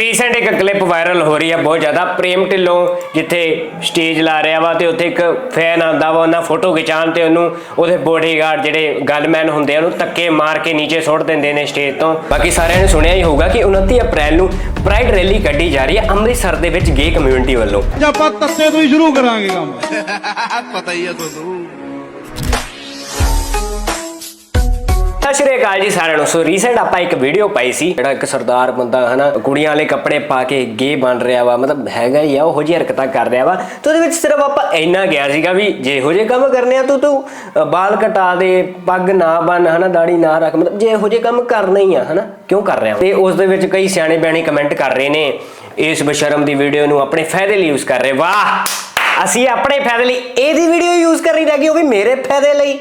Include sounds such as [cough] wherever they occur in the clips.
Recent ਇੱਕ clip viral ਹੋ ਰਹੀ ਹੈ ਬਹੁਤ ਜ਼ਿਆਦਾ ਪ੍ਰੇਮ ਢਿੱਲੋਂ ਜਿੱਥੇ ਸਟੇਜ ਲਾ ਰਿਹਾ ਵਾ ਤੇ ਉੱਥੇ ਇੱਕ ਫੈਨ ਆਂਦਾ ਵਾ ਉਹਨਾਂ ਫੋਟੋ ਖਿਚਾਉਣ ਤੇ ਉਹਨੂੰ ਉਹਦੇ ਬੋਡੀਗਾਰਡ ਜਿਹੜੇ ਗਨਮੈਨ ਹੁੰਦੇ ਆ ਉਹਨੂੰ ਧੱਕੇ ਮਾਰ ਕੇ ਨੀਚੇ ਸੁੱਟ ਦਿੰਦੇ ਨੇ ਸਟੇਜ ਤੋਂ। ਬਾਕੀ ਸਾਰਿਆਂ ਨੇ ਸੁਣਿਆ ਹੀ ਹੋਊਗਾ ਕਿ 29 ਅਪ੍ਰੈਲ ਨੂੰ ਪ੍ਰਾਈਡ ਰੈਲੀ ਕੱਢੀ ਜਾ ਰਹੀ ਹੈ ਅੰਮ੍ਰਿਤਸਰ ਦੇ ਵਿੱਚ ਗੇ ਕਮਿਊਨਿਟੀ ਵੱਲੋਂ। ਆਪਾਂ ਤੱਤੇ ਤੋਂ ਹੀ ਸ਼ੁਰੂ ਕਰਾਂਗੇ ਕੰਮ। [laughs] ਪਤਾ ਹੀ ਹੈ ਤੁਹਾਨੂੰ। ਸਤਿ ਸ਼੍ਰੀ ਅਕਾਲ ਜੀ ਸਾਰਿਆਂ ਨੂੰ। ਸੋ ਰੀਸੈਂਟ ਆਪਾਂ ਇੱਕ ਵੀਡੀਓ ਪਾਈ ਸੀ, ਜਿਹੜਾ ਇੱਕ ਸਰਦਾਰ ਬੰਦਾ, ਹਨਾ, ਕੁੜੀਆਂ ਵਾਲੇ ਕੱਪੜੇ ਪਾ ਕੇ ਗੇ ਬਣ ਰਿਹਾ ਵਾ, ਮਤਲਬ ਹੈਗਾ ਹੀ ਆ, ਉਹੋ ਜਿਹੀ ਹਰਕਤਾਂ ਕਰ ਰਿਹਾ ਵਾ। ਤੇ ਉਹਦੇ ਵਿੱਚ ਸਿਰਫ ਆਪਾਂ ਇੰਨਾ ਗਿਆ ਸੀਗਾ ਵੀ ਜੇ ਜਿਹੇ ਕੰਮ ਕਰਨੇ ਆ, ਤੂੰ ਤੂੰ ਬਾਲ ਕਟਾ ਦੇ, ਪੱਗ ਨਾ ਬੰਨ, ਹਨਾ ਦਾੜੀ ਨਾ ਰੱਖ, ਮਤਲਬ ਜੇ ਇਹੋ ਜਿਹੇ ਕੰਮ ਕਰਨੇ ਹੀ ਆ, ਹਨਾ, ਕਿਉਂ ਕਰ ਰਿਹਾ ਤੇ ਉਸ ਦੇ ਵਿੱਚ ਕਈ ਸਿਆਣੇ ਬਿਆਣੇ ਕਮੈਂਟ ਕਰ ਰਹੇ ਨੇ, ਇਸ ਬਸ਼ਰਮ ਦੀ ਵੀਡੀਓ ਨੂੰ ਆਪਣੇ ਫਾਇਦੇ ਲਈ ਯੂਜ਼ ਕਰ ਰਹੇ। ਵਾਹ! ਅਸੀਂ ਆਪਣੇ ਫਾਇਦੇ ਲਈ ਇਹਦੀ ਵੀਡੀਓ ਯੂਜ਼ ਕਰਨੀ ਲੱਗੀ ਉਹ ਵੀ ਮੇਰੇ ਫਾਇਦੇ ਲਈ।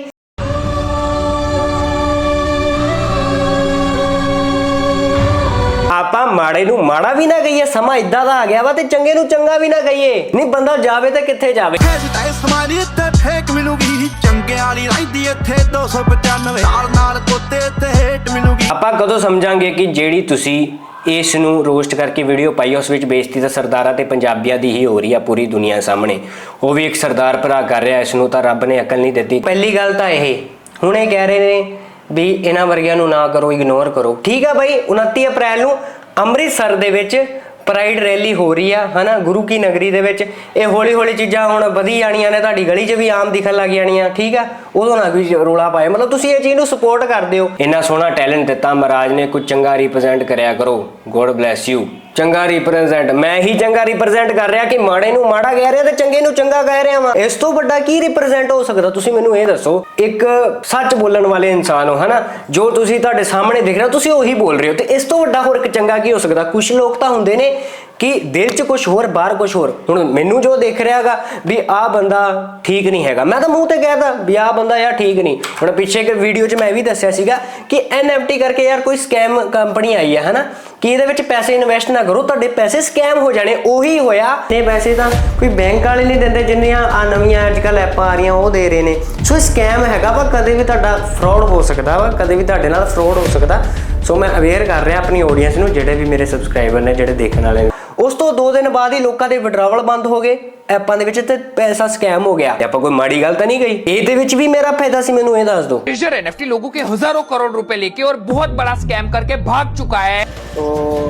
ਮਾੜੇ ਨੂੰ ਮਾੜਾ ਵੀ ਨਾ ਕਹੀਏ ਸਮਾਂ ਇਦਾਂ ਦਾ ਆ ਗਿਆ ਵਾ ਤੇ ਚੰਗੇ ਨੂੰ ਚੰਗਾ ਵੀ ਨਾ ਕਹੀਏ। ਨਹੀਂ ਬੰਦਾ ਜਾਵੇ ਤੇ ਕਿੱਥੇ ਜਾਵੇ? ਹੈਜਟਾਈ ਸਮਾਰੀ ਇੱਥੇ ਫੇਕ ਮਿਲੂਗੀ। ਚੰਗੇ ਵਾਲੀ ਰਹਿੰਦੀ ਇੱਥੇ 295 ਨਾਲ ਨਾਲ ਕੋਤੇ ਤੇ ਹੇਟ ਮਿਲੂਗੀ। ਆਪਾਂ ਕਦੋਂ ਸਮਝਾਂਗੇ ਕਿ ਜਿਹੜੀ ਤੁਸੀਂ ਇਸ ਨੂੰ ਰੋਸਟ ਕਰਕੇ ਵੀਡੀਓ ਪਾਈ ਉਸ ਵਿੱਚ ਬੇਇੱਜ਼ਤੀ ਤਾਂ ਸਰਦਾਰਾਂ ਤੇ ਪੰਜਾਬੀਆਂ ਦੀ ਹੀ ਹੋ ਰਹੀ ਆ ਪੂਰੀ ਦੁਨੀਆ ਸਾਹਮਣੇ। ਉਹ ਵੀ ਇੱਕ ਸਰਦਾਰ ਭਰਾ ਕਰ ਰਿਹਾ ਇਸ ਨੂੰ ਤਾਂ ਰੱਬ ਨੇ ਅਕਲ ਨਹੀਂ ਦਿੱਤੀ। ਪਹਿਲੀ ਗੱਲ ਤਾਂ ਇਹ ਹੁਣ ਇਹ ਕਹਿ ਰਹੇ ਨੇ ਵੀ ਇਹਨਾਂ ਵਰਗਿਆਂ ਨੂੰ ਨਾ ਕਰੋ ਇਗਨੋਰ ਕਰੋ। ਠੀਕ ਆ ਬਾਈ 29 ਅਪ੍ਰੈਲ ਨੂੰ ਅੰਮ੍ਰਿਤਸਰ ਦੇ ਵਿੱਚ ਪ੍ਰਾਈਡ ਰੈਲੀ ਹੋ ਰਹੀ ਆ, ਹਨਾ? ਗੁਰੂ ਕੀ ਨਗਰੀ ਦੇ ਵਿੱਚ। ਇਹ ਹੌਲੀ ਹੌਲੀ ਚੀਜ਼ਾਂ ਹੁਣ ਵਧੀ ਜਾਣੀਆਂ ਨੇ, ਤੁਹਾਡੀ ਗਲੀ 'ਚ ਵੀ ਆਮ ਦਿਖਣ ਲੱਗ ਜਾਣੀਆਂ, ਠੀਕ ਆ? ਉਦੋਂ ਨਾ ਕੋਈ ਰੋਲਾ ਪਾਏ। ਮਤਲਬ ਤੁਸੀਂ ਇਹ ਚੀਜ਼ ਨੂੰ ਸਪੋਰਟ ਕਰਦੇ ਹੋ। ਇੰਨਾ ਸੋਹਣਾ ਟੈਲੈਂਟ ਦਿੱਤਾ ਮਹਾਰਾਜ ਨੇ, ਕੁਝ ਚੰਗਾ ਰਿਪਰੈਜ਼ੈਂਟ ਕਰਿਆ ਕਰੋ। ਗੋਡ ਬlesਸ ਯੂ ਚੰਗਾ ਰਿਪਰੈਜ਼ੈਂਟ ਮੈਂ ਹੀ ਚੰਗਾ ਰਿਪਰੈਜ਼ੈਂਟ ਕਰ ਰਿਹਾ ਕਿ ਮਾੜੇ ਨੂੰ ਮਾੜਾ ਕਹਿ ਰਿਹਾ ਤੇ ਚੰਗੇ ਨੂੰ ਚੰਗਾ ਕਹਿ ਰਿਹਾ ਵਾਂ। ਇਸ ਤੋਂ ਵੱਡਾ ਕੀ ਰਿਪਰੈਜ਼ੈਂਟ ਹੋ ਸਕਦਾ? ਤੁਸੀਂ ਮੈਨੂੰ ਇਹ ਦੱਸੋ, ਇੱਕ ਸੱਚ ਬੋਲਣ ਵਾਲੇ ਇਨਸਾਨ ਹੋ, ਹਨਾ? ਜੋ ਤੁਸੀਂ ਤੁਹਾਡੇ ਸਾਹਮਣੇ ਦਿਖ ਰਿਹਾ, ਤੁਸੀਂ ਉਹੀ ਬੋਲ ਰਹੇ ਹੋ। ਤੇ ਇਸ ਤੋਂ ਵੱਡਾ ਹੋਰ ਇੱਕ ਚੰਗਾ ਕੀ ਹੋ ਸਕਦਾ? ਕੁਝ ਲੋਕ ਤਾਂ ਹੁੰਦੇ ਨੇ ਕਿ ਦਿਲ 'ਚ ਕੁਝ ਹੋਰ, ਬਾਹਰ ਕੁਝ ਹੋਰ। ਹੁਣ ਮੈਨੂੰ ਜੋ ਦੇਖ ਰਿਹਾਗਾ ਵੀ ਆਹ ਬੰਦਾ ਠੀਕ ਨਹੀਂ ਹੈਗਾ। ਮੈਂ ਤਾਂ ਮੂੰਹ ਤੇ ਕਹਿਦਾ ਵੀ ਆਹ ਬੰਦਾ ਯਾਰ ਠੀਕ ਨਹੀਂ। ਹੁਣ ਪਿੱਛੇ ਇੱਕ ਵੀਡੀਓ 'ਚ ਮੈਂ ਵੀ ਦੱਸਿਆ ਸੀਗਾ ਕਿ NFT ਕਰਕੇ ਯਾਰ ਕੋਈ ਸਕੈਮ ਕੰਪਨੀ ਆਈ ਹੈ ਹਨਾ? ਕਿ ਇਹਦੇ ਵਿੱਚ ਪੈਸੇ ਇਨਵੈਸਟ ਨਾ ਕਰੋ, ਤੁਹਾਡੇ ਪੈਸੇ ਸਕੈਮ ਹੋ ਜਾਣੇ, ਉਹੀ ਹੋਇਆ। ਤੇ ਪੈਸੇ ਤਾਂ ਕੋਈ ਬੈਂਕ ਵਾਲੇ ਨਹੀਂ ਦਿੰਦੇ, ਜਿੰਨੀਆਂ ਆ ਨਵੀਆਂ ਅੱਜ ਅੱਜਕੱਲ ਐਪਾਂ ਆ ਰਹੀਆਂ, ਉਹ ਦੇ ਰਹੇ ਨੇ। ਸੋ ਇਹ ਸਕੈਮ ਹੈਗਾ ਵਾ, ਕਦੇ ਵੀ ਤੁਹਾਡਾ ਫਰਾਡ ਹੋ ਸਕਦਾ ਵਾ, ਕਦੇ ਵੀ ਤੁਹਾਡੇ ਨਾਲ ਫਰਾਡ ਹੋ ਸਕਦਾ। ਸੋ ਮੈਂ ਅਵੇਅਰ ਕਰ ਰਿਹਾ ਆਪਣੀ ਆਡੀਅנס ਨੂੰ, ਜਿਹੜੇ ਵੀ ਮੇਰੇ ਸਬਸਕ੍ਰਾਈਬਰ ਨੇ, ਜਿਹੜੇ ਦੇਖਣ ਵਾਲੇ ਨੇ। ਉਸ ਤੋਂ 2 ਦਿਨ ਬਾਅਦ ਹੀ ਲੋਕਾਂ ਦੇ ਵਿਡਰਾਵਲ ਬੰਦ ਹੋ ਗਏ ਐਪਾਂ ਦੇ ਵਿੱਚ ਤੇ ਪੈਸਾ ਸਕੈਮ ਹੋ ਗਿਆ ਤੇ ਆਪਾਂ ਕੋਈ ਮਾੜੀ ਗੱਲ ਤਾਂ ਨਹੀਂ ਗਈ ਇਹਦੇ ਵਿੱਚ ਵੀ ਮੇਰਾ ਫਾਇਦਾ ਸੀ ਮੈਨੂੰ ਇਹ ਦੱਸ ਦਿਓ ट्रेजर एनएफटी लोगों के हजारों करोड़ रुपए लेके और बहुत बड़ा स्कैम करके भाग चुका है तो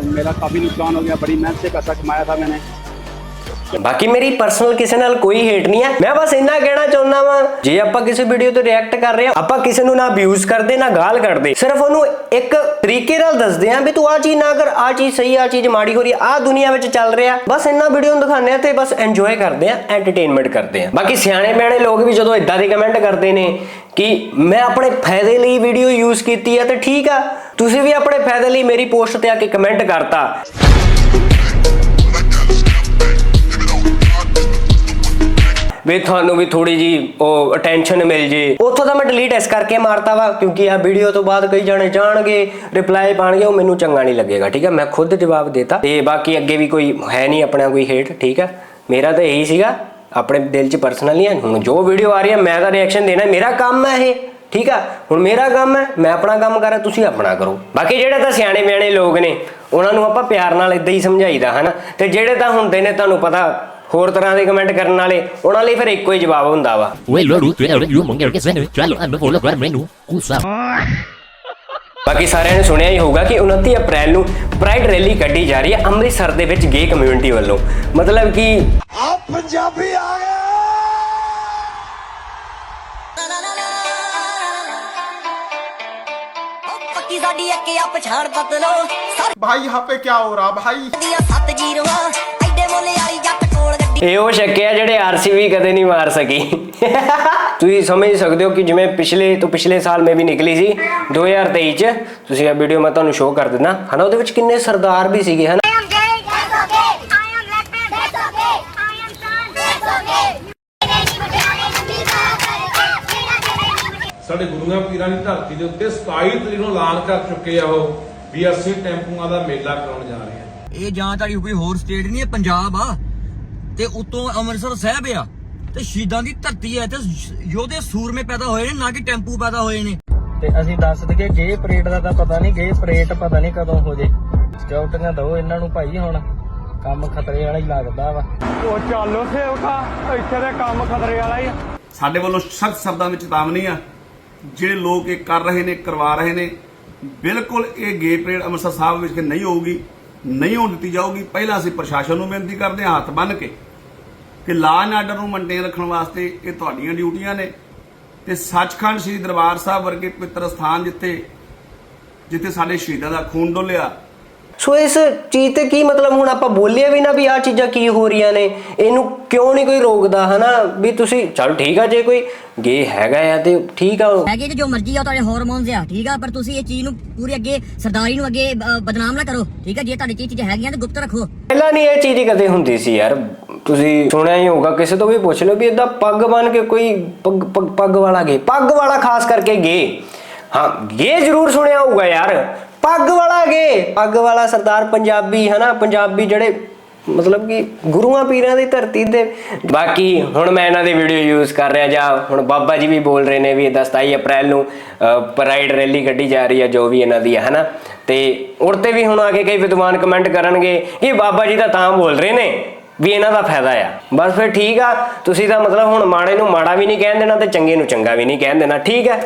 मेरा काफी नुकसान हो गया बड़ी मेहनत से पैसा कमाया था मैंने ਬਾਕੀ ਮੇਰੀ ਪਰਸਨਲ ਕਿਸੇ ਨਾਲ ਕੋਈ ਹੇਟ ਨਹੀਂ ਹੈ। ਮੈਂ ਬਸ ਇੰਨਾ ਕਹਿਣਾ ਚਾਹੁੰਦਾ ਵਾਂ, ਜੇ ਆਪਾਂ ਕਿਸੇ ਵੀਡੀਓ ਤੇ ਰਿਐਕਟ ਕਰ ਰਹੇ ਹਾਂ, ਆਪਾਂ ਕਿਸੇ ਨੂੰ ਨਾ ਅਬਿਊਜ਼ ਕਰਦੇ, ਨਾ ਗਾਲ ਕੱਢਦੇ। ਸਿਰਫ ਉਹਨੂੰ ਇੱਕ ਤਰੀਕੇ ਨਾਲ ਦੱਸਦੇ ਆਂ ਵੀ ਤੂੰ ਆ ਚੀਜ਼ ਨਾ ਕਰ ਆ ਚੀਜ਼ ਸਹੀ ਆ ਚੀਜ਼ ਮਾੜੀ ਹੋ ਰਹੀ ਆ ਆਹ ਦੁਨੀਆ ਵਿੱਚ ਚੱਲ ਰਿਹਾ। ਬਸ ਇੰਨਾ ਵੀਡੀਓ ਨੂੰ ਦਿਖਾਉਂਦੇ ਆ ਤੇ ਬਸ ਇੰਜੋਏ ਕਰਦੇ ਆ ਐਂਟਰਟੇਨਮੈਂਟ ਕਰਦੇ ਆ ਬਾਕੀ ਸਿਆਣੇ ਬਿਆਣੇ ਲੋਕ ਵੀ ਜਦੋਂ ਇਦਾਂ ਦੇ ਕਮੈਂਟ ਕਰਦੇ ਨੇ ਕਿ ਮੈਂ ਆਪਣੇ ਫਾਇਦੇ ਲਈ ਵੀਡੀਓ ਯੂਜ਼ ਕੀਤੀ ਆ ਤੇ ਠੀਕ ਆ। ਤੁਸੀਂ ਵੀ ਆਪਣੇ ਫਾਇਦੇ ਲਈ ਮੇਰੀ ਪੋਸਟ ਤੇ ਆ ਕੇ ਕਮੈਂਟ ਕਰਤਾ। ਵੀ ਤੁਹਾਨੂੰ ਵੀ ਥੋੜੀ ਜੀ ਉਹ ਅਟੈਂਸ਼ਨ ਮਿਲ ਜੇ। ਉੱਥੋਂ ਤਾਂ ਮੈਂ ਡਿਲੀਟ ਇਸ ਕਰਕੇ ਮਾਰਤਾ ਵਾ, ਕਿਉਂਕਿ ਆ ਵੀਡੀਓ ਤੋਂ ਬਾਅਦ ਕਈ ਜਾਣੇ ਜਾਣਗੇ ਰਿਪਲਾਈ ਪਾਣਗੇ, ਉਹ ਮੈਨੂੰ ਚੰਗਾ ਨਹੀਂ ਲੱਗੇਗਾ, ਠੀਕ ਹੈ? ਮੈਂ ਖੁਦ ਜਵਾਬ ਦੇਤਾ। ਤੇ ਬਾਕੀ ਅੱਗੇ ਵੀ ਕੋਈ ਹੈ ਨਹੀਂ ਆਪਣਾ ਕੋਈ ਹੇਟ ਠੀਕ ਹੈ? ਮੇਰਾ ਤਾਂ ਇਹੀ ਸੀਗਾ, ਆਪਣੇ ਦਿਲ 'ਚ ਪਰਸਨਲੀ ਆ ਹੁਣ ਜੋ ਵੀਡੀਓ ਆ ਰਹੀ ਹੈ, ਮੈਂ ਤਾਂ ਰਿਐਕਸ਼ਨ ਦੇਣਾ, ਮੇਰਾ ਕੰਮ ਹੈ ਇਹ, ਠੀਕ ਆ ਹੁਣ ਮੇਰਾ ਕੰਮ ਹੈ, ਮੈਂ ਆਪਣਾ ਕੰਮ ਕਰਾਂ, ਤੁਸੀਂ ਆਪਣਾ ਕਰੋ। ਬਾਕੀ ਜਿਹੜੇ ਤਾਂ ਸਿਆਣੇ ਬਿਆਣੇ ਲੋਕ ਨੇ, ਉਹਨਾਂ ਨੂੰ ਆਪਾਂ ਪਿਆਰ ਨਾਲ ਇਦਾਂ ਹੀ ਸਮਝਾਈਦਾ, ਹਨਾ? ਤੇ ਜਿਹੜੇ ਤਾਂ ਹੁੰਦੇ ਨੇ, ਤੁਹਾਨੂੰ ਪਤਾ ਹੋਰ ਤਰ੍ਹਾਂ ਦੇ ਕਮੈਂਟ ਕਰਨ ਵਾਲੇ ਉਹਨਾਂ ਲਈ ਫਿਰ ਇੱਕੋ ਹੀ ਜਵਾਬ ਹੁੰਦਾ ਵਾ। ਵੇ ਲੋਰੂ ਤੇ ਅਰੇ ਯੂ ਮੰਗਰ ਕੇ ਸੈਨ ਚਾਲੋ ਅੰਬ ਫੋਲੋ ਕਰ ਮੈਨੂੰ ਕੁਸਾ ਬਾਕੀ ਸਾਰਿਆਂ ਨੇ ਸੁਣਿਆ ਹੀ ਹੋਊਗਾ ਕਿ 29 ਅਪ੍ਰੈਲ ਨੂੰ ਪ੍ਰਾਈਡ ਰੈਲੀ ਕੱਢੀ ਜਾ ਰਹੀ ਹੈ ਅੰਮ੍ਰਿਤਸਰ ਦੇ ਵਿੱਚ ਗੇ ਕਮਿਊਨਿਟੀ ਵੱਲੋਂ। ਮਤਲਬ ਕਿ ਆ ਪੰਜਾਬੀ ਆ ਗਏ। ਕੀ ਸਾਡੀ ਇੱਕ ਆ ਪਛਾਣ ਬਦਲੋ ਭਾਈ ਯਹਾਂ ਪੇ ਕੀ ਹੋ ਰਹਾ ਭਾਈ? ਸੱਤ ਜੀਰਵਾ ਐਡੇ ਮੋਲੇ ਵਾਲੀ ਇਹ ਉਹ ਸ਼ੱਕਿਆ ਜਿਹੜੇ ਆਰਸੀਬੀ ਕਦੇ ਨਹੀਂ ਮਾਰ ਸਕੀ। ਤੁਸੀਂ ਸਮਝ ਸਕਦੇ ਹੋ ਕਿ ਜਿਵੇਂ ਪਿਛਲੇ ਤੋਂ ਪਿਛਲੇ ਸਾਲ ਮੈਂ ਵੀ ਨਿਕਲੀ ਸੀ 2023 ਚ ਤੁਸੀਂ ਇਹ ਵੀਡੀਓ ਮੈਂ ਤੁਹਾਨੂੰ ਸ਼ੋਅ ਕਰ ਦਿੰਦਾ। ਹਨਾ ਉਹਦੇ ਵਿੱਚ ਕਿੰਨੇ ਸਰਦਾਰ ਵੀ ਸੀਗੇ ਹਨਾ. ਸਾਡੇ ਗੁਰੂਆਂ ਪੀਰਾਂ ਦੀ ਧਰਤੀ ਦੇ ਉੱਤੇ 27 ਤਰੀਕ ਨੂੰ ਐਲਾਨ ਕਰ ਚੁੱਕੇ ਆ ਉਹ ਵੀ ਅਸੀਂ ਟੈਂਪੂਆਂ ਦਾ ਮੇਲਾ ਕਰਾਉਣ ਜਾ ਰਹੇ ਹਾਂ। ਇਹ ਜਾਂ ਤੁਹਾਡੀ ਕੋਈ ਹੋਰ ਸਟੇਟ ਨਹੀਂ ਇਹ ਪੰਜਾਬ ਆ। ਤੇ ਉਤੋਂ ਅੰਮ੍ਰਿਤਸਰ ਸਾਹਿਬ ਆ। ਤੇ ਸ਼ਹੀਦਾਂ ਦੀ ਧਰਤੀ ਹੈ ਤੇ ਯੋਧੇ ਸੂਰਮੇ ਪੈਦਾ ਹੋਏ ਨੇ ਨਾ ਕਿ ਟੈਂਪੂ ਪੈਦਾ ਹੋਏ ਨੇ। ਤੇ ਅਸੀਂ ਦੱਸ ਦਈਏ ਗੇ ਪਰੇਡ ਦਾ ਤਾਂ ਪਤਾ ਨਹੀਂ ਗੇ ਪਰੇਡ ਪਤਾ ਨਹੀਂ ਕਦੋਂ ਹੋ ਜੇ। ਸਕਿਉਰਟੀਆਂ ਦਿਓ ਇਹਨਾਂ ਨੂੰ ਭਾਈ ਹੁਣ ਕੰਮ ਖਤਰੇ ਵਾਲਾ ਹੀ ਲੱਗਦਾ ਵਾ। ਸਾਡੇ ਵੱਲੋਂ ਸਖਤ ਸ਼ਬਦਾਂ ਵਿੱਚ ਚੇਤਾਵਨੀ ਆ ਜਿਹੜੇ ਲੋਕ ਇਹ ਕਰ ਰਹੇ ਨੇ ਕਰਵਾ ਰਹੇ ਨੇ ਬਿਲਕੁਲ ਇਹ ਗੇ ਪਰੇਡ ਅੰਮ੍ਰਿਤਸਰ ਸਾਹਿਬ ਵਿੱਚ ਨਹੀਂ ਹੋਊਗੀ ਨਹੀਂ ਹੋਣ ਦਿੱਤੀ ਜਾਊਗੀ। ਪਹਿਲਾਂ ਅਸੀਂ ਪ੍ਰਸ਼ਾਸਨ ਨੂੰ ਬੇਨਤੀ ਕਰਦੇ ਹਾਂ ਹੱਥ ਬੰਨ੍ਹ ਕੇ ਕਿ ਲਾਅ ਐਂਡ ਆਰਡਰ ਨੂੰ ਮੇਨਟੇਨ ਰੱਖਣ ਵਾਸਤੇ ਇਹ ਤੁਹਾਡੀਆਂ ਡਿਊਟੀਆਂ ਨੇ। ਤੇ ਸੱਚਖੰਡ ਸ੍ਰੀ ਦਰਬਾਰ ਸਾਹਿਬ ਵਰਗੇ ਪਵਿੱਤਰ ਸਥਾਨ ਜਿੱਥੇ ਜਿੱਥੇ ਸਾਡੇ ਸ਼ਹੀਦਾਂ ਦਾ ਖੂਨ ਡੁੱਲਿਆ ਸੋ ਇਸ ਚੀਜ਼ ਤੇ ਕੀ ਮਤਲਬ? ਹੁਣ ਆਪਾਂ ਬੋਲੀਏ ਵੀ ਨਾ ਵੀ ਆਹ ਚੀਜ਼ਾਂ ਕੀ ਹੋ ਰਹੀਆਂ ਨੇ ਇਹਨੂੰ ਕਿਉਂ ਨਹੀਂ ਕੋਈ ਰੋਕਦਾ ਹਨਾ? ਵੀ ਤੁਸੀਂ ਚਲ ਠੀਕ ਆ ਜੇ ਕੋਈ ਗੇ ਹੈਗਾ ਆ ਤੇ ਠੀਕ ਆ ਹੈਗੇ ਜੀ ਜੋ ਮਰਜ਼ੀ ਆ ਤੁਹਾਡੇ ਹਾਰਮੋਨਸ ਆ ਠੀਕ ਆ? ਪਰ ਤੁਸੀਂ ਇਹ ਚੀਜ਼ ਨੂੰ ਪੂਰੀ ਅੱਗੇ ਸਰਦਾਰੀ ਨੂੰ ਅੱਗੇ ਬਦਨਾਮ ਨਾ ਕਰੋ ਠੀਕ ਆ? ਜੇ ਤੁਹਾਡੀ ਚੀਜ਼ ਹੈਗੀਆਂ ਤਾਂ ਗੁਪਤ ਰੱਖੋ। ਪਹਿਲਾਂ ਨਹੀਂ ਇਹ ਚੀਜ਼ ਕਦੇ ਹੁੰਦੀ ਸੀ ਯਾਰ। ਤੁਸੀਂ ਸੁਣਿਆ ਹੀ ਹੋਊਗਾ ਕਿਸੇ ਤੋਂ ਵੀ ਪੁੱਛ ਲਓ ਵੀ ਇਦਾਂ ਪੱਗ ਬਨ ਕੇ ਕੋਈ ਪੱਗ ਪੱਗ- ਪੱਗ ਵਾਲਾ ਗੇ ਪੱਗ ਵਾਲਾ ਖਾਸ ਕਰਕੇ ਗੇ ਹਾਂ ਗੇ ਜ਼ਰੂਰ ਸੁਣਿਆ ਹੋਊਗਾ ਯਾਰ। ਪੱਗ ਵਾਲਾ ਗੇ ਪੱਗ ਵਾਲਾ ਸਰਦਾਰ ਪੰਜਾਬੀ, ਹਨਾ? ਪੰਜਾਬੀ ਜਿਹੜੇ, ਮਤਲਬ ਕਿ ਗੁਰੂਆਂ ਪੀਰਾਂ ਦੀ ਧਰਤੀ ਤੇ ਬਾਕੀ ਹੁਣ ਮੈਂ ਇਹਨਾਂ ਦੀ ਵੀਡੀਓ ਯੂਜ਼ ਕਰ ਰਿਹਾ, ਜਾਂ ਹੁਣ ਬਾਬਾ ਜੀ ਵੀ ਬੋਲ ਰਹੇ ਨੇ ਵੀ ਇਹਦਾ 27 ਅਪ੍ਰੈਲ ਨੂੰ ਪ੍ਰਾਈਡ ਰੈਲੀ ਕੱਢੀ ਜਾ ਰਹੀ ਹੈ ਜੋ ਵੀ ਇਹਨਾਂ ਦੀ ਹੈ ਹਨਾ? ਤੇ ਉੜਤੇ ਵੀ ਹੁਣ ਆ ਕੇ ਕਈ ਵਿਦਵਾਨ ਕਮੈਂਟ ਕਰਨਗੇ ਕਿ ਬਾਬਾ ਜੀ ਤਾਂ ਤਾਂ ਬੋਲ ਰਹੇ ਨੇ ਵੀ ਇਹਨਾਂ ਦਾ ਫਾਇਦਾ ਆ। ਬਸ ਫਿਰ ਠੀਕ ਆ। ਤੁਸੀਂ ਤਾਂ ਮਤਲਬ ਹੁਣ ਮਾੜੇ ਨੂੰ ਮਾੜਾ ਵੀ ਨਹੀਂ ਕਹਿਣ ਦੇਣਾ ਤੇ ਚੰਗੇ ਨੂੰ ਚੰਗਾ ਵੀ ਨਹੀਂ ਕਹਿਣ ਦੇਣਾ। ਠੀਕ ਹੈ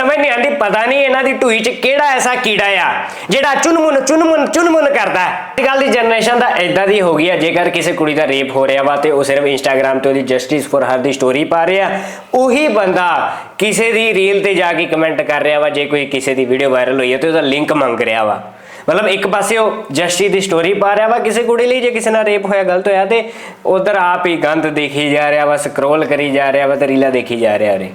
ਸਮਝ ਨਹੀਂ ਆਉਂਦੀ, ਪਤਾ ਨਹੀਂ ਇਹਨਾਂ ਦੀ ਢੂਈ 'ਚ ਕਿਹੜਾ ਐਸਾ ਕੀੜਾ ਆ, ਜਿਹੜਾ ਚੁਨਮੁਨ ਚੁਨਮੁਨ ਚੁਨਮੁਨ ਕਰਦਾ ਹੈ। ਅੱਜ ਕੱਲ੍ਹ ਦੀ ਜਨਰੇਸ਼ਨ ਦਾ ਇਦਾਂ ਦੀ ਹੋ ਗਈ ਆ, ਜੇਕਰ ਕਿਸੇ ਕੁੜੀ ਦਾ ਰੇਪ ਹੋ ਰਿਹਾ ਵਾ ਤੇ ਉਹ ਸਿਰਫ ਇੰਸਟਾਗ੍ਰam ਤੇ ਉਹਦੀ ਜਸਟਿਸ ਫॉर ਹਰ ਦੀ ਸਟੋਰੀ ਪਾ ਰਿਹਾ, ਉਹੀ ਬੰਦਾ ਕਿਸੇ ਦੀ ਰੀਲ ਤੇ ਜਾ ਕੇ ਕਮੈਂਟ ਕਰ ਰਿਹਾ ਵਾ, ਜੇ ਕੋਈ ਕਿਸੇ ਦੀ ਵੀਡੀਓ ਵਾਇਰਲ ਹੋਈ ਹੈ ਤੇ ਉਹਦਾ ਲਿੰਕ ਮੰਗ ਰਿਹਾ ਵਾ। ਮਤਲਬ ਇੱਕ ਪਾਸੇ ਉਹ ਜਸਟਿਸ ਦੀ ਸਟੋਰੀ ਪਾ ਰਿਹਾ ਵਾ ਕਿਸੇ ਕੁੜੀ ਲਈ, ਜੇ ਕਿਸੇ ਨਾਲ ਰੇਪ ਹੋਇਆ, ਗਲਤ ਹੋਇਆ, ਤੇ ਉਧਰ ਆਪ ਹੀ ਗੰਦ ਦੇਖੀ ਜਾ ਰਿਹਾ ਵਾ ਸਕਰੋਲ ਕਰੀ ਜਾ ਰਿਹਾ ਵਾ ਤੇ ਰੀਲਾਂ ਦੇਖੀ ਜਾ ਰਿਹਾ ਰੇ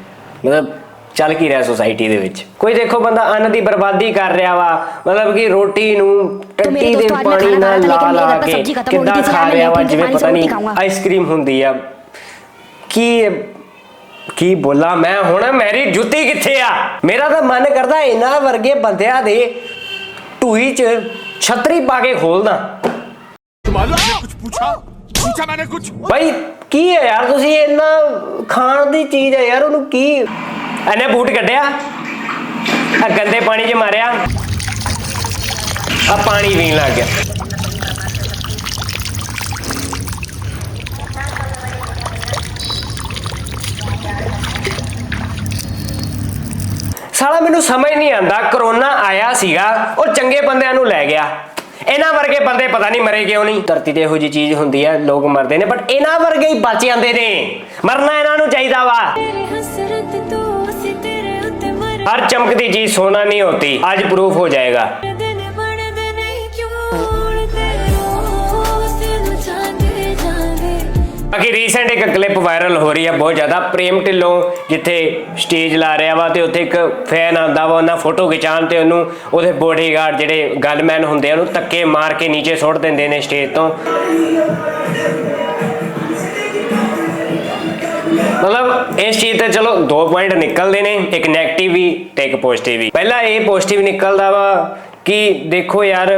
ਮਤਲਬ ਚੱਲ ਕੀ ਰਿਹਾ ਸੋਸਾਇਟੀ ਦੇ ਵਿੱਚ? ਕੋਈ ਦੇਖੋ ਬੰਦਾ ਅੰਨ ਦੀ ਬਰਬਾਦੀ ਕਰ ਰਿਹਾ ਵਾ ਮਤਲਬ ਕਿ ਰੋਟੀ ਨੂੰ ਟੱਟੀ ਦੇ ਪਾਣੀ ਨਾਲ ਲਾ ਲਾ ਕੇ ਕਿੰਨਾ ਖਾ ਰਿਹਾ ਵਾ ਜਿਵੇਂ ਪਤਾ ਨਹੀਂ ਆਈਸਕ੍ਰੀਮ ਹੁੰਦੀ ਆ। ਕੀ ਕੀ ਬੋਲਾ? ਮੈਂ ਹੁਣ ਮੇਰੀ ਜੁੱਤੀ ਕਿੱਥੇ ਆ? ਮੇਰਾ ਤਾਂ ਮਨ ਕਰਦਾ ਇਹਨਾਂ ਵਰਗੇ ਬੰਦਿਆਂ ਦੇ ਢੂਈ 'ਚ ਛਤਰੀ ਪਾ ਕੇ ਖੋਲਦਾ ਤੁਹਾਨੂੰ ਭਾਈ ਕੀ ਹੈ ਯਾਰ? ਤੁਸੀਂ ਇਹਨਾਂ ਖਾਣ ਦੀ ਚੀਜ਼ ਹੈ ਯਾਰ ਉਹਨੂੰ ਕੀ ਇਹਨੇ ਬੂਟ ਕੱਢਿਆ। ਆ ਗੰਦੇ ਪਾਣੀ 'ਚ ਮਾਰਿਆ। ਆ ਪਾਣੀ ਪੀਣ ਲੱਗ ਸਾਲਾ ਮੈਨੂੰ ਸਮਝ ਨਹੀਂ ਆਂਦਾ ਕਰੋਨਾ ਆਇਆ ਸੀਗਾ, ਉਹ ਚੰਗੇ ਬੰਦਿਆਂ ਨੂੰ ਲੈ ਗਿਆ। ਇਹਨਾਂ ਵਰਗੇ ਬੰਦੇ ਪਤਾ ਨਹੀਂ ਮਰੇ ਕਿਉਂ ਨਹੀਂ। ਧਰਤੀ ਤੇ ਇਹੋ ਜੀ ਚੀਜ਼ ਹੁੰਦੀ ਹੈ, ਲੋਕ ਮਰਦੇ ਨੇ ਬਟ ਇਹਨਾਂ ਵਰਗੇ ਹੀ ਬਚ ਜਾਂਦੇ ਨੇ। ਮਰਨਾ ਇਹਨਾਂ ਨੂੰ ਚਾਹੀਦਾ ਵਾ। ਜਾਏਗਾ। ਦਿਨ ਬਣਦੇ ਨਹੀਂ ਕਿਉਂ ਉੜਦੇ ਰੋਜ਼ ਦਿਲ ਜਾਂਦੇ ਜਾਂਦੇ ਬਾਕੀ ਰੀਸੈਂਟ ਇੱਕ ਕਲਿੱਪ ਵਾਇਰਲ ਹੋ ਰਹੀ ਹੈ ਬਹੁਤ ਜ਼ਿਆਦਾ ਪ੍ਰੇਮ ਢਿੱਲੋਂ ਜਿੱਥੇ ਸਟੇਜ ਲਾ ਰਿਹਾ ਵਾ ਤੇ ਉੱਥੇ ਇੱਕ ਫੈਨ ਆਂਦਾ ਵਾ ਉਹਨਾਂ ਫੋਟੋ ਖਿਚਾਉਣ ਤੇ ਉਹਨੂੰ ਉਹਦੇ ਬੋਡੀਗਾਰਡ ਜਿਹੜੇ ਗਨਮੈਨ ਹੁੰਦੇ ਆ ਉਹਨੂੰ ਧੱਕੇ ਮਾਰ ਕੇ ਨੀਚੇ ਸੁੱਟ ਦਿੰਦੇ ਨੇ ਸਟੇਜ ਤੋਂ। ਮਤਲਬ ਇਸ ਚੀਜ਼ ਤੇ ਚਲੋ ਦੋ ਪੁਆਇੰਟ ਨਿਕਲਦੇ ਨੇ, ਇੱਕ 네ਗੇਟਿਵ ਵੀ ਤੇ ਇੱਕ ਪੋਜ਼ਿਟਿਵ ਵੀ। ਪਹਿਲਾ ਇਹ ਪੋਜ਼ਿਟਿਵ ਨਿਕਲਦਾ ਵਾ ਕਿ ਦੇਖੋ ਯਾਰ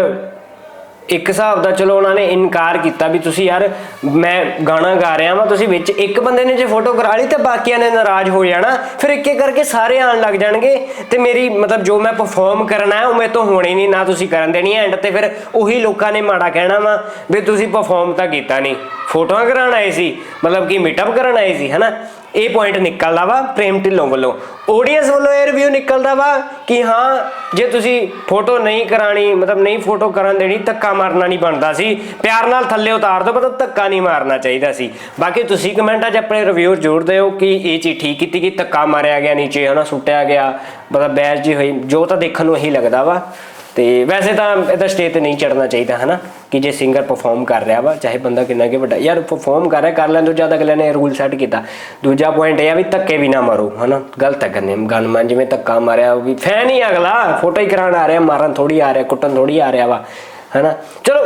ਇੱਕ ਹਿਸਾਬ ਦਾ ਚਲੋ ਉਹਨਾਂ ਨੇ ਇਨਕਾਰ ਕੀਤਾ ਵੀ ਤੁਸੀਂ ਯਾਰ ਮੈਂ ਗਾਣਾ ਗਾ ਰਿਹਾ ਵਾਂ, ਤੁਸੀਂ ਵਿੱਚ ਇੱਕ ਬੰਦੇ ਨੇ ਜੇ ਫੋਟੋ ਕਰਾ ਲਈ ਤੇ ਬਾਕੀਆਂ ਨੇ ਨਾਰਾਜ਼ ਹੋ ਜਾਣਾ। ਫਿਰ ਇੱਕ ਇੱਕ ਕਰਕੇ ਸਾਰੇ ਆਣ ਲੱਗ ਜਾਣਗੇ ਤੇ ਮੇਰੀ ਮਤਲਬ ਜੋ ਮੈਂ ਪਰਫਾਰਮ ਕਰਨਾ ਹੈ, ਉਹ ਮੇਰੇ ਤੋਂ ਹੋਣੀ ਨਹੀਂ, ਨਾ ਤੁਸੀਂ ਕਰਨ ਦੇਣੀ ਐਂਡ ਤੇ ਫਿਰ ਉਹੀ ਲੋਕਾਂ ਨੇ ਮਾੜਾ ਕਹਿਣਾ ਵਾ ਵੀ ਤੁਸੀਂ ਪਰਫਾਰਮ ਤਾਂ ਕੀਤਾ ਨਹੀਂ। ਫੋਟੋਆਂ ਕਰਾਉਣ ਆਏ ਸੀ, ਮਤਲਬ ਕਿ ਮੀਟਅਪ ਕਰਨ ਆਏ ਸੀ, ਹਨਾ? ਇਹ ਪੁਆਇੰਟ ਨਿਕਲਦਾ ਵਾ ਪ੍ਰੇਮ ਢਿੱਲੋਂ ਵੱਲੋਂ। ਆਡੀਅנס ਵੱਲੋਂ ਇਹ ਰਿਵਿਊ ਨਿਕਲਦਾ ਵਾ ਕਿ ਹਾਂ, ਜੇ ਤੁਸੀਂ ਫੋਟੋ ਨਹੀਂ ਕਰਾਣੀ, ਮਤਲਬ ਨਹੀਂ ਫੋਟੋ ਕਰਨ ਦੇਣੀ, ਧੱਕਾ ਮਾਰਨਾ ਨਹੀਂ ਬਣਦਾ ਸੀ। ਪਿਆਰ ਨਾਲ ਥੱਲੇ ਉਤਾਰ ਦਿਓ, ਮਤਲਬ ਧੱਕਾ ਨਹੀਂ ਮਾਰਨਾ ਚਾਹੀਦਾ ਸੀ। ਬਾਕੀ ਤੁਸੀਂ ਕਮੈਂਟਾਂ 'ਚ ਆਪਣੇ ਰਿਵਿਊ ਜ਼ਰੂਰ ਦਿਓ ਕਿ ਇਹ ਚੀਜ਼ ਠੀਕ ਕੀਤੀ ਕਿ ਧੱਕਾ ਮਾਰਿਆ ਗਿਆ, ਨੀਚੇ ਹਨਾ ਸੁੱਟਿਆ ਗਿਆ, ਮਤਲਬ ਬੈਸ ਜੀ ਹੋਈ, ਜੋ ਤਾਂ ਦੇਖਣ ਨੂੰ ਇਹੀ ਲੱਗਦਾ ਵਾ। ਤੇ ਵੈਸੇ ਤਾਂ ਇਹਦਾ ਸਟੇਜ ਤੇ ਨਹੀਂ ਚੜਨਾ ਚਾਹੀਦਾ, ਹਨਾ? ਕਿ ਜੇ ਸਿੰਗਰ ਪਰਫਾਰਮ ਕਰ ਰਿਹਾ ਵਾ, ਚਾਹੇ ਬੰਦਾ ਕਿੰਨਾ ਕਿ ਵੱਡਾ, ਯਾਰ ਪਰਫਾਰਮ ਕਰ ਰਿਹਾ, ਕਰ ਲੈਣ ਤੋਂ ਜ਼ਿਆਦਾ ਅਗਲੇ ਨੇ ਰੂਲ ਸੈੱਟ ਕੀਤਾ। ਦੂਜਾ ਪੁਆਇੰਟ ਇਹ ਆ ਵੀ ਧੱਕੇ ਵੀ ਨਾ ਮਾਰੋ, ਹਨਾ? ਗਲਤ ਹੈ ਕਰਨੇ ਗਨਮੈਨ ਜਿਵੇਂ ਧੱਕਾ ਮਾਰਿਆ ਵੀ ਫੈਨ ਹੀ ਅਗਲਾ। ਫੋਟੋ ਹੀ ਕਰਾਉਣ ਆ ਰਿਹਾ, ਮਾਰਨ ਥੋੜੀ ਆ ਰਿਹਾ, ਕੁੱਟਣ ਥੋੜੀ ਆ ਰਿਹਾ ਵਾ, ਹਨਾ? ਚਲੋ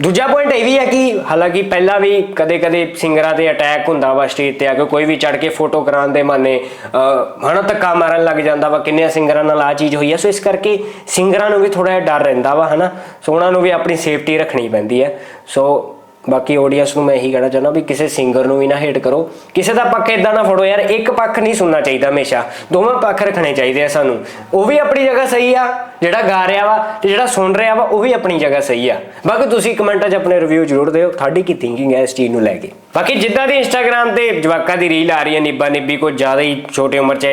ਦੂਜਾ ਪੁਆਇੰਟ ਇਹ ਵੀ ਹੈ ਕਿ ਹਾਲਾਂਕਿ ਪਹਿਲਾਂ ਵੀ ਕਦੇ-ਕਦੇ ਸਿੰਗਰਾਂ ਤੇ ਅਟੈਕ ਹੁੰਦਾ ਵਾ ਸਟੇਜ ਤੇ ਆ ਕੇ ਕੋਈ ਵੀ ਚੜ ਕੇ ਫੋਟੋ ਕਰਾਉਣ ਦੇ ਮਾਨੇ ਅਹ, ਹਨਾ ਧੱਕਾ ਮਾਰਨ ਲੱਗ ਜਾਂਦਾ ਵਾ ਕਿੰਨੇ ਸਿੰਗਰਾਂ ਨਾਲ ਆ ਚੀਜ਼ ਹੋਈ ਹੈ ਸੋ ਇਸ ਕਰਕੇ ਸਿੰਗਰਾਂ ਨੂੰ ਵੀ ਥੋੜਾ ਜਿਹਾ ਡਰ ਰਹਿੰਦਾ ਵਾ ਹਨਾ। ਸੋ ਉਹਨਾਂ ਨੂੰ ਵੀ ਆਪਣੀ ਸੇਫਟੀ ਰੱਖਣੀ ਪੈਂਦੀ ਹੈ। ਸੋ ਬਾਕੀ ਆਡੀਅנס ਨੂੰ ਮੈਂ ਇਹੀ ਕਹਿਣਾ ਚਾਹੁੰਦਾ ਵੀ ਕਿਸੇ ਸਿੰਗਰ ਨੂੰ ਵੀ ਨਾ ਹੇਟ ਕਰੋ। ਕਿਸੇ ਦਾ ਪੱਖ ਇਦਾਂ ਨਾ ਫੜੋ ਯਾਰ ਇੱਕ ਪੱਖ ਨਹੀਂ ਸੁਣਨਾ ਚਾਹੀਦਾ ਹਮੇਸ਼ਾ। ਦੋਵਾਂ ਪੱਖ ਰੱਖਣੇ ਚਾਹੀਦੇ ਆ ਸਾਨੂੰ। ਉਹ ਵੀ ਆਪਣੀ ਜਗ੍ਹਾ ਸਹੀ ਆ ਜਿਹੜਾ ਗਾ ਰਿਹਾ ਵਾ ਤੇ ਜਿਹੜਾ ਸੁਣ ਰਿਹਾ ਵਾ, ਉਹ ਵੀ ਆਪਣੀ ਜਗ੍ਹਾ ਸਹੀ ਆ। ਬਾਕੀ ਤੁਸੀਂ ਕਮੈਂਟਾਂ 'ਚ ਆਪਣੇ ਰਿਵਿਊ ਜ਼ਰੂਰ ਦਿਓ, ਤੁਹਾਡੀ ਕੀ ਥਿੰਕਿੰਗ ਹੈ ਇਸ ਚੀਜ਼ ਨੂੰ ਲੈ ਕੇ। ਬਾਕੀ ਜਿੱਦਾਂ ਦੀ ਇੰਸਟਾਗ੍ਰam ਤੇ ਜਵਾਕਾਂ ਦੀ ਰੀਲ ਆ ਰਹੀ ਹੈ, ਨਿੱਬਾ ਨਿੱਬੀ ਕੋ ਜ਼ਿਆਦਾ ਹੀ ਛੋਟੀ ਉਮਰ 'ਚ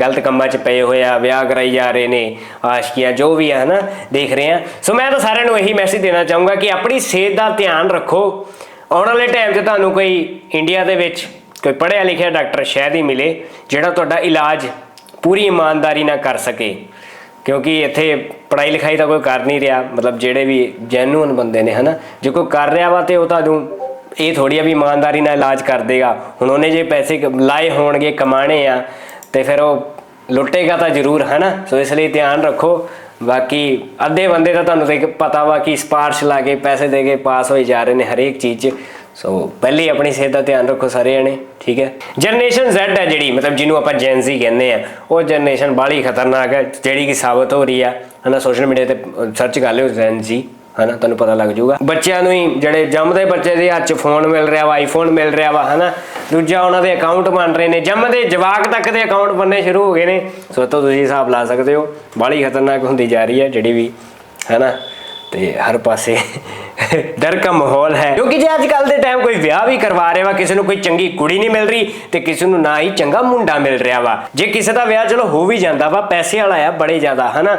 ਗਲਤ ਕੰਮਾਂ 'ਚ ਪਏ ਹੋਏ ਆ, ਵਿਆਹ ਕਰਾਈ ਜਾ ਰਹੇ ਨੇ, ਆਸ਼ਕੀਆਂ, ਜੋ ਵੀ ਆ, ਹਨਾ, ਦੇਖ ਰਹੇ ਆ। ਸੋ ਮੈਂ ਤਾਂ ਸਾਰਿਆਂ ਨੂੰ ਇਹੀ ਮੈਸੇਜ ਦੇਣਾ ਚਾਹੂੰਗਾ ਕਿ ਆਪਣੀ ਸਿਹਤ ਦਾ ਧਿਆਨ ਰੱਖੋ। ਆਉਣ ਵਾਲੇ ਟਾਈਮ 'ਚ ਤੁਹਾਨੂੰ ਕੋਈ ਇੰਡੀਆ ਦੇ ਵਿੱਚ ਕੋਈ ਪੜ੍ਹਿਆ ਲਿਖਿਆ ਡਾਕਟਰ ਸ਼ਾਇਦ ਹੀ ਮਿਲੇ, ਜਿਹੜਾ ਤੁਹਾਡਾ ਇਲਾਜ ਪੂਰੀ ਇਮਾਨਦਾਰੀ ਨਾਲ ਕਰ ਸਕੇ। ਕਿਉਂਕਿ ਇੱਥੇ ਪੜ੍ਹਾਈ ਲਿਖਾਈ ਤਾਂ ਕੋਈ ਕਰ ਨਹੀਂ ਰਿਹਾ, ਮਤਲਬ ਜਿਹੜੇ ਵੀ ਜੈਨੂਨ ਬੰਦੇ ਨੇ, ਹਨਾ? ਜੇ ਕੋਈ ਕਰ ਰਿਹਾ ਵਾ ਤੇ ਉਹ ਤੁਹਾਨੂੰ ਇਹ ਥੋੜੀ ਆ ਵੀ ਇਮਾਨਦਾਰੀ ਨਾਲ ਇਲਾਜ ਕਰ ਦੇਗਾ। ਹੁਣ ਉਹਨੇ ਜੇ ਪੈਸੇ ਕ- ਲਾਏ ਹੋਣਗੇ, ਕਮਾਣੇ ਆ, ਤੇ ਫਿਰ ਉਹ ਲੁੱਟੇਗਾ ਤਾਂ ਜ਼ਰੂਰ, ਹਨਾ? ਸੋ ਇਸ ਲਈ ਧਿਆਨ ਰੱਖੋ। ਬਾਕੀ ਅੱਧੇ ਬੰਦੇ ਤਾਂ ਤੁਹਾਨੂੰ ਤੇ ਪਤਾ ਵਾ ਕਿ ਸਪਾਰਸ਼ ਲਾ ਕੇ ਪੈਸੇ ਦੇ ਕੇ ਪਾਸ ਹੋਈ ਜਾ ਰਹੇ ਨੇ ਹਰੇਕ ਚੀਜ਼ 'ਚ। ਸੋ ਪਹਿਲੇ ਆਪਣੀ ਸਿਹਤ ਦਾ ਧਿਆਨ ਰੱਖੋ ਸਾਰੇ ਜਣੇ, ਠੀਕ ਹੈ? ਜਨਰੇਸ਼ਨ Z ਹੈ ਜਿਹੜੀ, ਮਤਲਬ ਜਿਹਨੂੰ ਆਪਾਂ ਜੈਨ Z ਕਹਿੰਦੇ ਆ ਉਹ ਜਨਰੇਸ਼ਨ ਬਾਲੀ ਖਤਰਨਾਕ ਹੈ, ਜਿਹੜੀ ਕਿ ਸਾਬਤ ਹੋ ਰਹੀ ਆ, ਹਨਾ? ਸੋਸ਼ਲ ਮੀਡੀਆ ਤੇ ਸਰਚ ਕਰ ਲਿਓ ਜੈਨ Z, ਹਨਾ? ਤੁਹਾਨੂੰ ਪਤਾ ਲੱਗ ਜਾਊਗਾ। ਬੱਚਿਆਂ ਨੂੰ ਹੀ, ਜਿਹੜੇ ਜੰਮਦੇ ਬੱਚੇ ਦੇ ਹੱਥ 'ਚ ਫੋਨ ਮਿਲ ਰਿਹਾ ਵਾ ਆਈਫੋਨ ਮਿਲ ਰਿਹਾ ਵਾ, ਹਨਾ? ਦੂਜਾ ਉਹਨਾਂ ਦੇ ਅਕਾਊਂਟ ਬਣ ਰਹੇ ਨੇ, ਜੰਮਦੇ ਜਵਾਕ ਤੱਕ ਦੇ ਅਕਾਊਂਟ ਬਣਨੇ ਸ਼ੁਰੂ ਹੋ ਗਏ ਨੇ। ਸੋ ਤੋਂ ਤੁਸੀਂ ਹਿਸਾਬ ਲਾ ਸਕਦੇ ਹੋ ਬਾਲੀ ਖਤਰਨਾਕ ਹੁੰਦੀ ਜਾ ਰਹੀ ਹੈ ਜਿਹੜੀ ਵੀ, ਹਨਾ? ਤੇ ਹਰ ਪਾਸੇ ਡਰ ਦਾ ਮਾਹੌਲ ਹੈ। ਕਿਉਂਕਿ ਜੇ ਅੱਜ ਕੱਲ ਦੇ ਟਾਈਮ ਕੋਈ ਵਿਆਹ ਵੀ ਕਰਵਾ ਰਿਹਾ ਵਾ, ਕਿਸੇ ਨੂੰ ਕੋਈ ਚੰਗੀ ਕੁੜੀ ਨਹੀਂ ਮਿਲ ਰਹੀ ਤੇ ਕਿਸੇ ਨੂੰ ਨਾ ਹੀ ਚੰਗਾ ਮੁੰਡਾ ਮਿਲ ਰਿਹਾ ਵਾ। ਜੇ ਕਿਸੇ ਦਾ ਵਿਆਹ ਚਲੋ ਹੋ ਵੀ ਜਾਂਦਾ ਵਾ, ਪੈਸੇ ਵਾਲਾ ਆ ਬੜੇ ਜ਼ਿਆਦਾ, ਹਨਾ?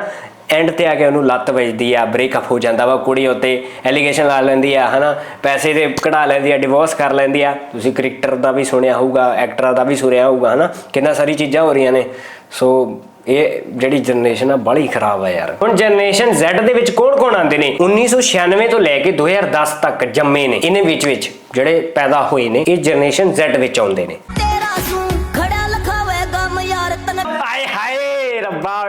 ਐਂਡ ਤੇ ਆ ਕੇ ਉਹਨੂੰ ਲੱਤ ਵੱਜਦੀ ਆ ਬ੍ਰੇਕਅਪ ਹੋ ਜਾਂਦਾ ਵਾ ਕੁੜੀ ਉੱਤੇ ਐਲੀਗੇਸ਼ਨ ਲਾ ਲੈਂਦੀ ਆ, ਹਨਾ? ਪੈਸੇ ਦੇ ਕਢਾ ਲੈਂਦੀ ਆ ਡਿਵੋਰਸ ਕਰ ਲੈਂਦੀ ਆ। ਤੁਸੀਂ ਕ੍ਰਿਕਟਰ ਦਾ ਵੀ ਸੁਣਿਆ ਹੋਊਗਾ ਐਕਟਰਾਂ ਦਾ ਵੀ ਸੁਣਿਆ ਹੋਊਗਾ, ਹਨਾ? ਕਿੰਨਾ ਸਾਰੀ ਚੀਜ਼ਾਂ ਹੋ ਰਹੀਆਂ ਨੇ। ਸੋ ਇਹ ਜਿਹੜੀ ਜਨਰੇਸ਼ਨ ਆ ਬੜੀ ਖਰਾਬ ਆ ਯਾਰ। ਹੁਣ ਜਨਰੇਸ਼ਨ Z ਦੇ ਵਿੱਚ ਕੌਣ-ਕੌਣ ਆਉਂਦੇ ਨੇ? 1996 ਤੋਂ ਲੈ ਕੇ 2010 ਤੱਕ ਜੰਮੇ ਨੇ। ਇਹਨੇ ਵਿੱਚ ਵਿੱਚ ਜਿਹੜੇ ਪੈਦਾ ਹੋਏ ਨੇ ਇਹ ਜਨਰੇਸ਼ਨ Z ਵਿੱਚ ਆਉਂਦੇ ਨੇ। ਰੱਬਾ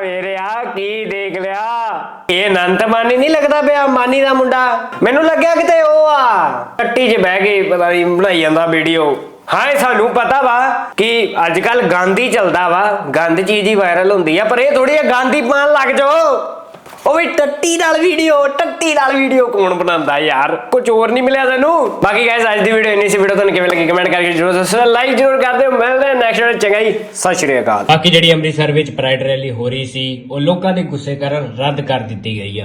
ਕੀ ਦੇਖ ਲਿਆ? ਇਹ ਅਨੰਤ ਮਾਨੀ ਨਹੀਂ ਲੱਗਦਾ ਪਿਆ ਮਾਨੀ ਦਾ ਮੁੰਡਾ। ਮੈਨੂੰ ਲੱਗਿਆ ਕਿਤੇ ਉਹ ਆ। ਕੱਟੀ 'ਚ ਬਹਿ ਕੇ ਪਤਾ ਨਹੀਂ ਬਣਾਈ ਜਾਂਦਾ ਵੀਡੀਓ ਹਾਂ ਇਹ ਸਾਨੂੰ ਪਤਾ ਵਾ ਕਿ ਅੱਜ ਕੱਲ ਗਾਂਧੀ ਚੱਲਦਾ ਵਾ। ਗੰਦ ਚੀਜ਼ ਹੀ ਵਾਇਰਲ ਹੁੰਦੀ ਆ, ਪਰ ਇਹ ਥੋੜੀ ਆ, ਗਾਂਧੀ ਪਾਣ ਲੱਗ ਜਾਓ। ਉਹ ਵੀ ਟੱਟੀ ਨਾਲ ਵੀਡੀਓ ਟੱਟੀ ਨਾਲ ਵੀਡੀਓ ਕੌਣ ਬਣਾਉਂਦਾ ਯਾਰ? ਕੁਝ ਹੋਰ ਨਹੀਂ ਮਿਲਿਆ ਤੁਹਾਨੂੰ ਬਾਕੀ ਗਾਇਸ ਅੱਜ ਦੀ ਵੀਡੀਓ ਇੰਨੀ ਸੀ ਵੀਡੀਓ ਤੁਹਾਨੂੰ ਕਿਵੇਂ ਲੱਗੀ ਕਮੈਂਟ ਕਰਕੇ ਜਰੂਰ ਦੱਸੋ ਲਾਈਕ ਜਰੂਰ ਕਰ ਦਿਓ, ਮਿਲਦੇ ਨੈਕਸਟ ਵੀਡੀਓ ਚੰਗਾ ਜੀ, ਸਤਿ ਸ਼੍ਰੀ ਅਕਾਲ। ਬਾਕੀ ਜਿਹੜੀ ਅੰਮ੍ਰਿਤਸਰ ਵਿੱਚ ਪ੍ਰਾਈਡ ਰੈਲੀ ਹੋ ਰਹੀ ਸੀ, ਉਹ ਲੋਕਾਂ ਦੇ ਗੁੱਸੇ ਕਾਰਨ ਰੱਦ ਕਰ ਦਿੱਤੀ ਗਈ ਆ।